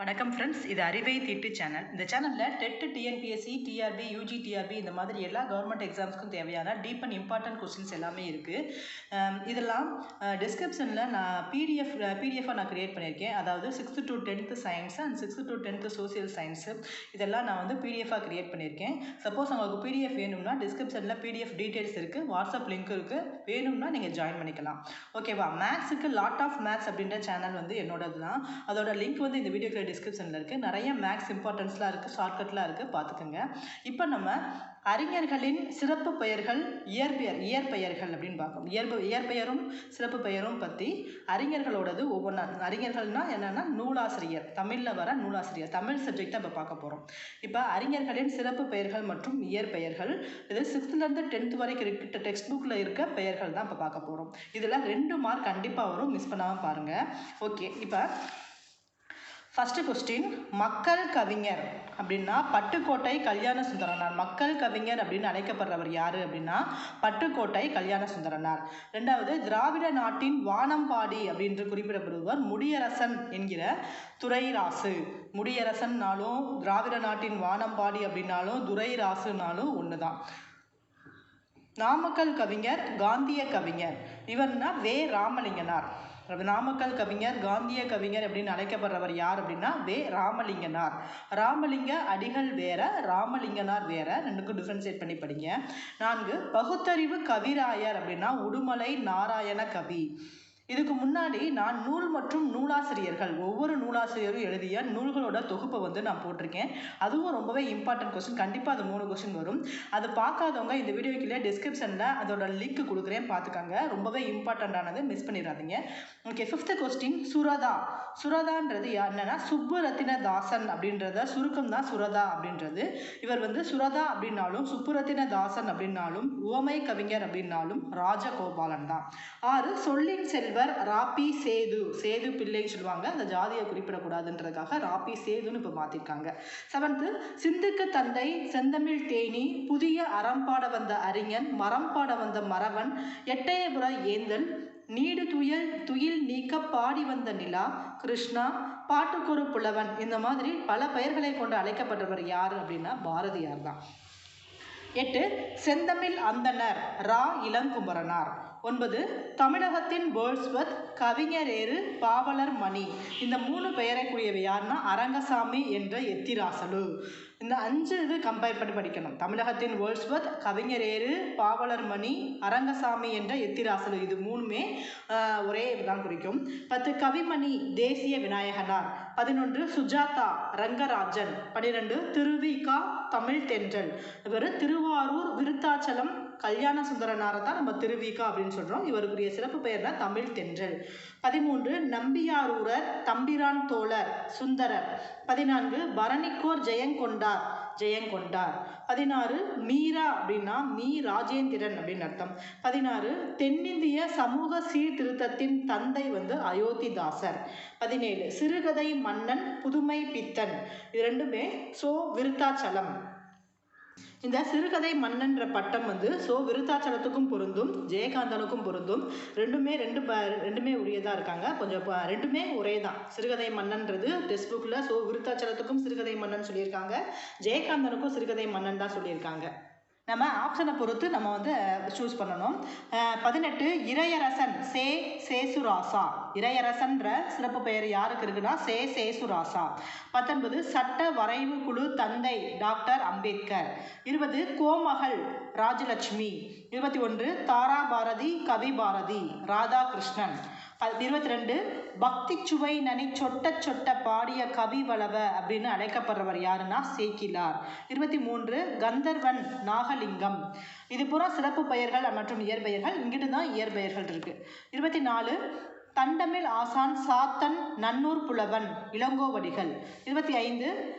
வணக்கம் ஃப்ரெண்ட்ஸ் இது அறிவை தீட்டு சேனல் இந்த சேனலில் TET TNPSC TRB UG TRB இந்த மாதிரி எல்லா கவர்மெண்ட் எக்ஸாம்ஸ்க்கும் தேவையான டீப் அண்ட் இம்பார்ட்டன்ட் கொஸ்டின்ஸ் எல்லாமே இருக்குது இதெல்லாம் டிஸ்கிரிப்ஷனில் நான் பிடிஎஃப் பிடிஎஃபாக நான் க்ரியேட் பண்ணியிருக்கேன். அதாவது sixth to tenth science and sixth to tenth social science இதெல்லாம் நான் வந்து பிடிஎஃபாக க்ரியேட் பண்ணியிருக்கேன். சப்போஸ் உங்களுக்கு பிடிஎஃப் வேணும்னா டிஸ்கிரிப்ஷனில் பிடிஎஃப் டீட்டெயில்ஸ் இருக்குது வாட்ஸ்அப் லிங்க் இருக்குது வேணும்னா நீங்கள் ஜாயின் பண்ணிக்கலாம். ஓகேவா மேக்ஸுக்கு லாட் ஆஃப் மேக்ஸ் அப்படின்ற சேனல் வந்து என்னோடது தான் அதோட லிங்க் வந்து இந்த வீடியோ டிஸ்கிரிப்ஷனில் இருக்குது நிறைய மேக்ஸ் இம்பார்ட்டன்ஸ்லாம் இருக்குது ஷார்ட்கட்லாம் இருக்குது பார்த்துக்கோங்க. இப்போ நம்ம அறிஞர்களின் சிறப்பு பெயர்கள் இயற்பெயர் இயற்பெயர்கள் அப்படின்னு பார்க்கணும். இயற்ப இயற்பெயரும் சிறப்பு பெயரும் பற்றி அறிஞர்களோடது ஒவ்வொன்றா அறிஞர்கள்னால் என்னென்னா நூலாசிரியர். தமிழில் வர நூலாசிரியர். தமிழ் சப்ஜெக்டை இப்போ பார்க்க போகிறோம் இப்போ அறிஞர்களின் சிறப்பு பெயர்கள் மற்றும் இயற்பெயர்கள் இது சிக்ஸ்த்துலேருந்து டென்த் வரைக்கும் இருக்க டெக்ஸ்ட் புக்கில் இருக்க பெயர்கள் தான் இப்போ பார்க்க போகிறோம் இதில் ரெண்டு மார்க் கண்டிப்பாக வரும். மிஸ் பண்ணாமல் பாருங்கள் ஓகே இப்போ ஃபஸ்ட்டு கொஸ்டின் மக்கள் கவிஞர் அப்படின்னா பட்டுக்கோட்டை கல்யாண சுந்தரனார் மக்கள் கவிஞர் அப்படின்னு அழைக்கப்படுறவர் யார் அப்படின்னா பட்டுக்கோட்டை கல்யாண சுந்தரனார் ரெண்டாவது திராவிட நாட்டின் வானம்பாடி அப்படின்று குறிப்பிடப்படுபவர் முடியரசன் என்கிற துறைராசு முடியரசன்னாலும் திராவிட நாட்டின் வானம்பாடி அப்படின்னாலும் துரைராசுனாலும் ஒன்று தான் நாமக்கல் கவிஞர் காந்திய கவிஞர். இவர்னா வே. ராமலிங்கனார். நாமக்கல் கவிஞர் காந்திய கவிஞர் அப்படின்னு அழைக்கப்படுறவர் யார் அப்படின்னா வே. ராமலிங்கனார். ராமலிங்க அடிகள் வேற ராமலிங்கனார் வேற. ரெண்டுக்கும் டிஃப்ரென்ஷியேட் பண்ணி படிங்க. நான்கு பகுத்தறிவு கவிராயர் அப்படின்னா உடுமலை நாராயண கவி. இதுக்கு முன்னாடி நான் நூல் மற்றும் நூலாசிரியர்கள் ஒவ்வொரு நூலாசிரியரும் எழுதிய நூல்களோட தொகுப்பை வந்து நான் போட்டிருக்கேன். அதுவும் ரொம்பவே இம்பார்ட்டன்ட் கொஸ்டின் கண்டிப்பாக அது மூணு கொஸ்டின் வரும். அது பார்க்காதவங்க இந்த வீடியோக்குள்ளே டிஸ்கிரிப்ஷனில் அதோட லிங்க் கொடுக்குறேன். பார்த்துக்காங்க. ரொம்பவே இம்பார்ட்டண்ட்டானது மிஸ் பண்ணிடாதீங்க. Okay fifth question Suratha. சுரதான்றது என்னன்னா சுப்புரத்தின தாசன் அப்படின்றத சுருக்கம் தான் சுரதா அப்படின்றது. இவர் வந்து சுரதா அப்படின்னாலும் சுப்புரத்தின தாசன் அப்படின்னாலும் உவமை கவிஞர் அப்படின்னாலும் ராஜகோபாலன் தான். ஆறு சொல்லின் செல்வ தலைவர் ராபி சேது சேது பிள்ளைன்னு சொல்லுவாங்க. அந்த ஜாதியை குறிப்பிடக்கூடாதுன்றதுக்காக ராபி சேதுன்னு இப்போ மாற்றிருக்காங்க செவன்த்து சிந்துக்கு தந்தை செந்தமிழ் தேனி புதிய அறம்பாட வந்த அறிஞன் மரம்பாட வந்த மறவன் எட்டயபுர ஏந்தல் நீடு துயல் துயில் நீக்க பாடி வந்த நிலா கிருஷ்ணா பாட்டுக்கொரு புலவன். இந்த மாதிரி பல பெயர்களை கொண்டு அழைக்கப்பட்டவர் யார் அப்படின்னா பாரதியார் தான். எட்டு செந்தமிழ் அந்தனர் ரா இளங்குமரனார். ஒன்பது தமிழகத்தின் பேர்ட்ஸ்வத் கவிஞரேறு பாவலர் மணி. இந்த மூணு பெயரைக்குரியவை யாருன்னா அரங்கசாமி என்ற எத்திராசலு. இந்த அஞ்சு இது கம்பேர் பண்ணி படிக்கணும். தமிழகத்தின் வேர்ல்ட்ஸ்வத் கவிஞரேறு பாவலர் மணி அரங்கசாமி என்ற எத்திராசலு. இது மூணுமே ஒரே இதுதான் குறிக்கும். பத்து கவிமணி தேசிய விநாயகனார். பதினொன்று சுஜாதா ரங்கராஜன். பன்னிரெண்டு திருவிகா தமிழ் தென்றல் இவர் திருவாரூர் விருத்தாச்சலம் கல்யாண சுந்தரனாரை தான் நம்ம திருவிகா அப்படின்னு சொல்கிறோம் இவருக்குரிய சிறப்பு பெயர்னா தமிழ் தென்றல். பதிமூன்று நம்பியாரூரர் தம்பிரான் தோழர் சுந்தரர். பதினான்கு பரணிக்கோர் ஜெயங்கொண்டார் ஜெயங்கொண்டார். பதினாறு மீரா அப்படின்னா மீ ராஜேந்திரன் அப்படின்னு அர்த்தம். பதினாறு தென்னிந்திய சமூக சீர்திருத்தத்தின் தந்தை வந்து அயோத்திதாசர். பதினேழு சிறுகதை மன்னன் புதுமை பித்தன். இது ரெண்டுமே சோ விருத்தாச்சலம். இந்த சிறுகதை மன்னன்ற பட்டம் வந்து ஸோ விருத்தாச்சலத்துக்கும் பொருந்தும் ஜெயகாந்தனுக்கும் பொருந்தும். ரெண்டுமே ரெண்டு ப ரெண்டுமே உரியதாக இருக்காங்க. கொஞ்சம் ரெண்டுமே ஒரே தான் சிறுகதை மன்னன்றது டெக்ஸ்ட் புக்கில் ஸோ விருத்தாச்சலத்துக்கும் சிறுகதை மன்னன் சொல்லியிருக்காங்க. ஜெயகாந்தனுக்கும் சிறுகதை மன்னன் தான் சொல்லியிருக்காங்க. நம்ம ஆப்ஷனை பொறுத்து நம்ம வந்து சூஸ் பண்ணணும். பதினெட்டு இறையரசன் சே சேசுராசா. இறையரசன்ற சிறப்பு பெயர் யாருக்கு இருக்குன்னா சே சேசுராசா. பத்தொன்பது சட்ட வரைவு குழு தந்தை டாக்டர் அம்பேத்கர். இருபது கோமகள் ராஜலட்சுமி. இருபத்தி ஒன்று தாரா பாரதி கவி பாரதி ராதாகிருஷ்ணன். இருபத்தி ரெண்டு பக்தி சுவை நனி சொட்ட சொட்ட பாடிய கவி வளவ அப்படின்னு அழைக்கப்படுறவர் யாருன்னா சேக்கிலார். இருபத்தி மூன்று கந்தர்வன் நாகலிங்கம். இது பூரா சிறப்பு பெயர்கள் மற்றும் இயற்பெயர்கள். இங்கிட்டு தான் இயற்பெயர்கள் இருக்கு. இருபத்தி நாலு தண்டமிழ் ஆசான் சாத்தன் நன்னூர் புலவன். இளங்கோவடிகள் இருபத்தி ஐந்து.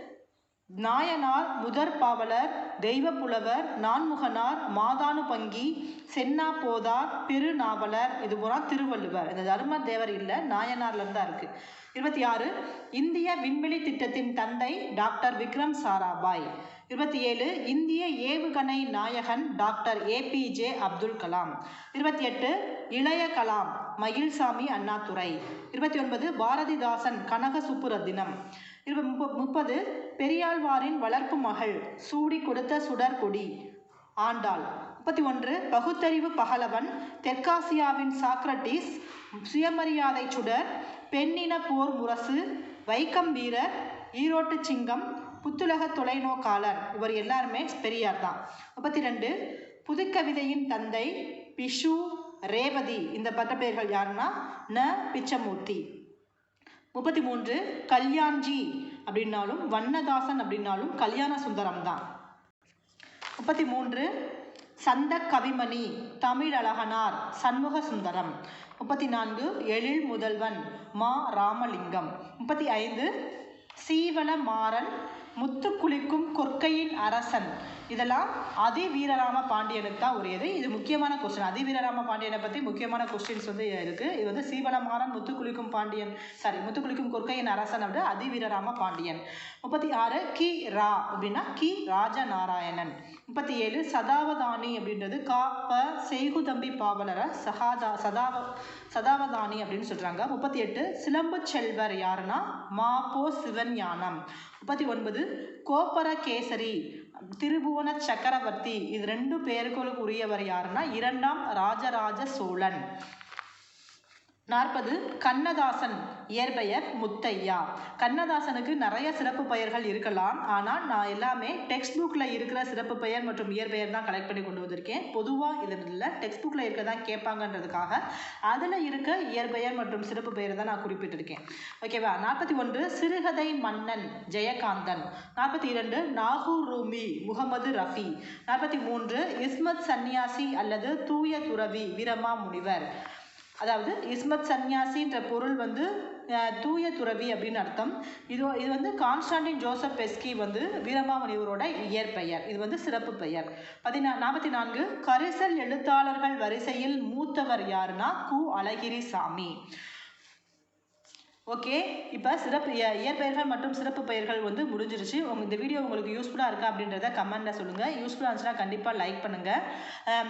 நாயனார் முதற் பாவலர் தெய்வ புலவர் நான்முகனார் மாதானு பங்கி சென்னா போதார் பெருநாவலர் இது பூரா திருவள்ளுவர். இந்த தர்ம தேவர் இல்லை நாயனார்ல தான் இருக்கு. இருபத்தி ஆறு. இந்திய விண்வெளி திட்டத்தின் தந்தை டாக்டர் விக்ரம் சாராபாய். இருபத்தி ஏழு. இந்திய ஏவுகணை நாயகன் டாக்டர் ஏபிஜே அப்துல் கலாம். இருபத்தி எட்டு. இளைய கலாம். மயில்சாமி அண்ணாதுரை. இருபத்தி ஒன்பது பாரதிதாசன் கனக சுப்புரத்தினம் இருப முப்ப முப்பது பெரியாழ்வாரின் வளர்ப்பு மகள் சூடி கொடுத்த சுடர்கொடி ஆண்டாள். முப்பத்தி ஒன்று பகுத்தறிவு பகலவன் தெற்காசியாவின் சாக்ரட்டிஸ் சுயமரியாதை சுடர் பெண்ணின போர் முரசு வைக்கம் வீரர் ஈரோட்டு சிங்கம் புத்துலக தொலைநோக்காளர். இவர் எல்லாருமே பெரியார் தான். முப்பத்தி ரெண்டு புதுக்கவிதையின் தந்தை பிஷு ரேவதி இந்த பட்டப்பெயர்கள் யாருன்னா ந. பிச்சமூர்த்தி. முப்பத்தி மூன்று கல்யாண்ஜி அப்படின்னாலும் வண்ணதாசன் அப்படின்னாலும் கல்யாண சுந்தரம் தான். முப்பத்தி மூன்று சந்த கவிமணி தமிழழகனார் சண்முக சுந்தரம். முப்பத்தி நான்கு எழில் முதல்வன் மா. ராமலிங்கம். முப்பத்தி ஐந்து சீவல மாறன் முத்து குளிக்கும் கொற்கையின் அரசன். இதெல்லாம் அதி வீரராம பாண்டியனுக்கு தான் உரியது. இது முக்கியமான கொஸ்டின் அதிவீரராம பாண்டியனை பற்றி முக்கியமான கொஸ்டின்ஸ் வந்து இருக்குது இது வந்து சீவலமாறன் முத்துக்குளிக்கும் பாண்டியன் சாரி முத்துக்குளிக்கும் கொற்கையின் அரசன் அப்படி அதிவீரராம பாண்டியன். முப்பத்தி ஆறு கி. ரா அப்படின்னா கி. ராஜநாராயணன். முப்பத்தி ஏழு சதாவதானி அப்படின்றது கா. ப. செய்குதம்பி பாவலரை சகாதா சதாவ சதாவதானி அப்படின்னு சொல்கிறாங்க முப்பத்தி எட்டு சிலம்பு செல்வர் யாருன்னா மா. போ. சிவன் ஞானம் முப்பத்தி ஒன்பது கோப்பர கேசரி திருபுவன சக்கரவர்த்தி இது ரெண்டு பேர்களுக்கு உரியவர் யாருன்னா இரண்டாம் ராஜராஜ சோழன். நாற்பது கண்ணதாசன் இயற்பெயர் முத்தையா. கண்ணதாசனுக்கு நிறைய சிறப்பு பெயர்கள் இருக்கலாம். ஆனால் நான் எல்லாமே டெக்ஸ்ட் புக்கில் இருக்கிற சிறப்பு பெயர் மற்றும் இயற்பெயர் தான் கலெக்ட் பண்ணி கொண்டு வந்திருக்கேன். பொதுவாக இதில் இல்லை டெக்ஸ்ட் புக்கில் இருக்க தான் கேட்பாங்கன்றதுக்காக அதில் இருக்க இயற்பெயர் மற்றும் சிறப்பு பெயர் தான் நான் குறிப்பிட்டிருக்கேன். ஓகேவா நாற்பத்தி ஒன்று சிறுகதை மன்னன் ஜெயகாந்தன். நாற்பத்தி இரண்டு நாகூர் ரூமி முகமது ரஃபி. நாற்பத்தி மூன்று இஸ்மத் சன்னியாசி அல்லது தூய துறவி வீரமா முனிவர். அதாவது இஸ்மத் சன்னியாசின்ற பொருள் வந்து தூய துறவி அப்படின்னு அர்த்தம். இது இது வந்து கான்ஸ்டாண்டின் ஜோசப் பெஸ்கி வந்து வீரமாமுனிவரோட இயற்பெயர். இது வந்து சிறப்பு பெயர். பதினா நாற்பத்தி நான்கு கரிசல் எழுத்தாளர்கள் வரிசையில் மூத்தவர் யாருன்னா கு அழகிரி சாமி ஓகே இப்போ சிறப்பு இய- இயற்பெயர்கள் மற்றும் சிறப்பு பெயர்கள் வந்து முடிஞ்சிருச்சு. உங்க இந்த வீடியோ உங்களுக்கு யூஸ்ஃபுல்லாக இருக்கா அப்படின்றத கமெண்ட்டில் சொல்லுங்கள் யூஸ்ஃபுல்லாக இருந்துச்சுன்னா கண்டிப்பாக லைக் பண்ணுங்கள்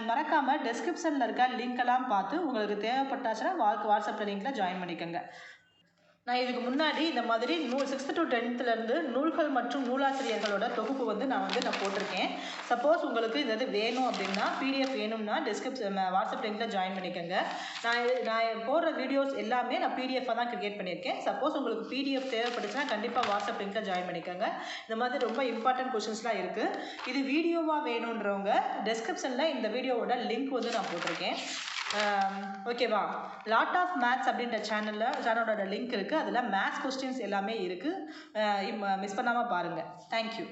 மறக்காமல் டெஸ்கிரிப்ஷனில் இருக்க லிங்க் எல்லாம் பார்த்து உங்களுக்கு தேவைப்பட்டாச்சுன்னா வாட்ஸ்அப்பில் லிங்க்கில் ஜாயின் பண்ணிக்கோங்க. நான் இதுக்கு முன்னாடி இந்த மாதிரி நூல் சிக்ஸ்த் டு டென்த்துலேருந்து நூல்கள் மற்றும் நூலாசிரியர்களோட தொகுப்பு வந்து நான் வந்து நான் போட்டிருக்கேன். சப்போஸ் உங்களுக்கு இந்த இது வேணும் அப்படின்னா பிடிஎஃப் வேணும்னா டிஸ்கிரிப்ஷன் வாட்ஸ்அப் லிங்கில் ஜாயின் பண்ணிக்கோங்க. நான் நான் போடுற வீடியோஸ் எல்லாமே நான் பிடிஎஃபாக தான் கிரியேட் பண்ணியிருக்கேன். சப்போஸ் உங்களுக்கு பிடிஎஃப் தேவைப்பட்டுச்சுன்னா கண்டிப்பாக வாட்ஸ்அப் லிங்கில் ஜாயின் பண்ணிக்கோங்க. இந்த மாதிரி ரொம்ப இம்பார்ட்டன்ட் கொஷின்ஸ்லாம் இருக்குது இது வீடியோவாக வேணுன்றவங்க டிஸ்கிரிப்ஷனில் இந்த வீடியோவோட லிங்க் வந்து நான் போட்டிருக்கேன். ஓகேவா லாட் ஆஃப் மேத்ஸ் அப்படின்ற சேனலில் சேனலோட லிங்க் இருக்குது அதில் மேத்ஸ் கொஸ்டின்ஸ் எல்லாமே இருக்குது uh, மிஸ் பண்ணாமல் பாருங்கள் தேங்க்யூ